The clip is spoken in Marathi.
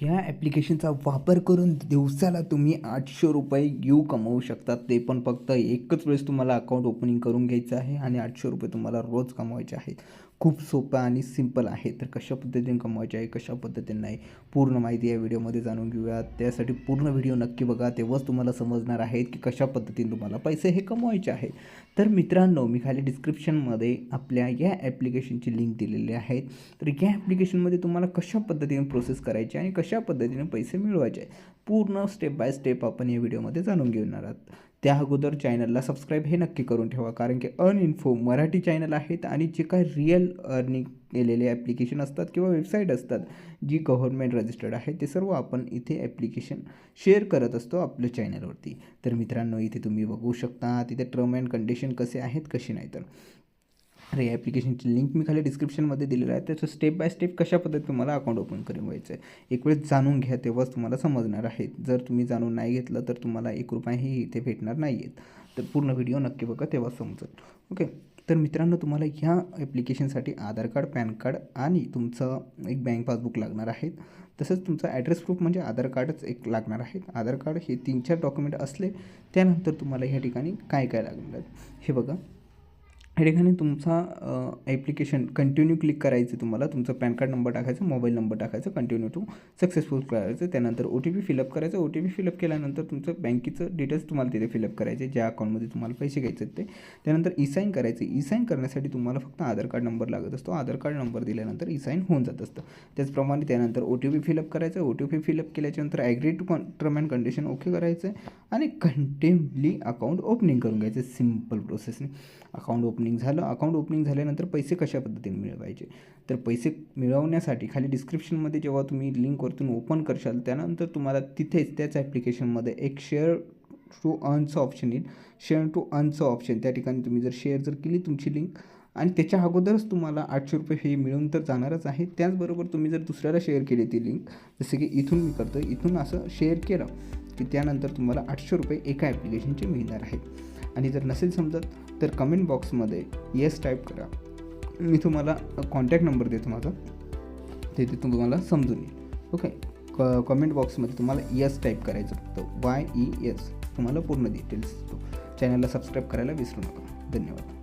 ह्या ॲप्लिकेशनचा वापर करून दिवसाला तुम्ही आठशे रुपये यू कमवू शकता. ते पण फक्त एकच वेळेस तुम्हाला अकाउंट ओपनिंग करून घ्यायचं आहे आणि आठशे रुपये तुम्हाला रोज कमवायचे आहेत. खूप सोपं आणि सिंपल आहे. तर कशा पद्धतीने कमवायचे आहे कशा पद्धतीने नाही पूर्ण माहिती या व्हिडिओमध्ये जाणून घेऊया त्यासाठी पूर्ण व्हिडिओ नक्की बघा. तेव्हाच तुम्हाला समजणार आहेत की कशा पद्धतीने तुम्हाला पैसे हे कमवायचे आहेत. तर मित्रांनो मी खाली डिस्क्रिप्शनमध्ये आपल्या या ॲप्लिकेशनची लिंक दिलेली आहे. तर या ॲप्लिकेशनमध्ये तुम्हाला कशा पद्धतीने प्रोसेस करायची आणि कशा पद्धतीने पैसे मिळवायचे पूर्ण स्टेप बाय स्टेप आपण या व्हिडिओमध्ये जाणून घेणार आहात. त्या अगोदर चॅनलला सबस्क्राईब हे नक्की करून ठेवा कारण की अनइन्फो मराठी चॅनल आहेत आणि जे काय रिअल अर्निंग केलेले ॲप्लिकेशन असतात किंवा वेबसाईट असतात जी गव्हर्नमेंट रजिस्टर्ड आहे ते सर्व आपण इथे ॲप्लिकेशन शेअर करत असतो आपल्या चॅनलवरती तर मित्रांनो इथे तुम्ही बघू शकता तिथे टर्म अँड कंडिशन कसे आहेत कसे नाही तर. तर या ॲप्लिकेशनची लिंक मी खाली डिस्क्रिप्शनमध्ये दिलेलं आहे. त्याचं स्टेप बाय स्टेप कशा पद्धतीत तुम्हाला अकाउंट ओपन करून व्हायचं आहे एक वेळेस जाणून घ्या तेव्हाच तुम्हाला समजणार आहे जर तुम्ही जाणून नाही घेतलं तर तुम्हाला एक रुपयाही इथे भेटणार नाही आहेत तर पूर्ण व्हिडिओ नक्की बघा तेव्हा समजेल. ओके तर मित्रांनो तुम्हाला ह्या ॲप्लिकेशनसाठी आधार कार्ड पॅन कार्ड आणि तुमचं एक बँक पासबुक लागणार आहे तसंच तुमचा ॲड्रेस प्रूफ म्हणजे आधार कार्डच एक लागणार आहे आधार कार्ड हे तीन चार डॉक्युमेंट असले त्यानंतर तुम्हाला ह्या ठिकाणी काय काय लागणार आहेत? हे बघा. या ठिकाणी तुमचा ॲप्लिकेशन क्लिक करायचं तुम्हाला, तुमचा पॅन कार्ड नंबर टाकायचा मोबाईल नंबर टाकायचा कंटिन्यू टू सक्सेसफुल करायचं, त्यानंतर ओ टी पी फिलअप करायचं ओ टी पी फिलअप केल्यानंतर तुमचं बँकेचं डिटेल्स तुम्हाला तिथे फिलअप करायचे, ज्या अकाउंटमध्ये तुम्हाला पैसे घ्यायचे ते. त्यानंतर ई साईन करायचं ई साईन करण्यासाठी तुम्हाला फक्त आधार कार्ड नंबर लागत असतो. आधार कार्ड नंबर दिल्यानंतर ई साईन होऊन जात असतं. त्याचप्रमाणे त्यानंतर ओ टी पी फिलअप करायचं O T P fill up केल्याच्यानंतर agree to corn term and condition okay करायचं आणि कंटिन्युअली अकाउंट ओपनिंग करून घ्यायचं. सिम्पल प्रोसेसने अकाउंट ओपनिंग झालं अकाउंट ओपनिंग झाल्यानंतर पैसे कशा पद्धतीने मिळवायचे? तर पैसे मिळवण्यासाठी खाली डिस्क्रिप्शनमध्ये जेव्हा तुम्ही लिंकवरतून ओपन करशाल त्यानंतर तुम्हाला तिथेच त्याच ॲप्लिकेशनमध्ये एक शेअर टू अर्नचं ऑप्शन येईल. शेअर टू अर्नचं ऑप्शन त्या ठिकाणी तुम्ही जर शेअर जर केली तुमची लिंक आणि त्याच्या अगोदरच तुम्हाला आठशे रुपये हे मिळून तर जाणारच आहे. त्याचबरोबर तुम्ही जर दुसऱ्याला शेअर केली ती लिंक जसे की इथून मी करतो इथून असं शेअर केलं. की त्यानंतर तुम्हाला आठशे रुपये एका ॲप्लिकेशनचे मिळणार आहेत आणि जर नसेल समजत तर कमेंट बॉक्समध्ये येस टाईप करा. मी तुम्हाला कॉन्टॅक्ट नंबर देतो माझा. तिथे तुम्हाला समजून येईल. ओके क कमेंट बॉक्समध्ये तुम्हाला येस टाईप करायचं फक्त वाय ई एस तुम्हाला पूर्ण डिटेल्स चॅनलला सबस्क्राईब करायला विसरू नका. धन्यवाद.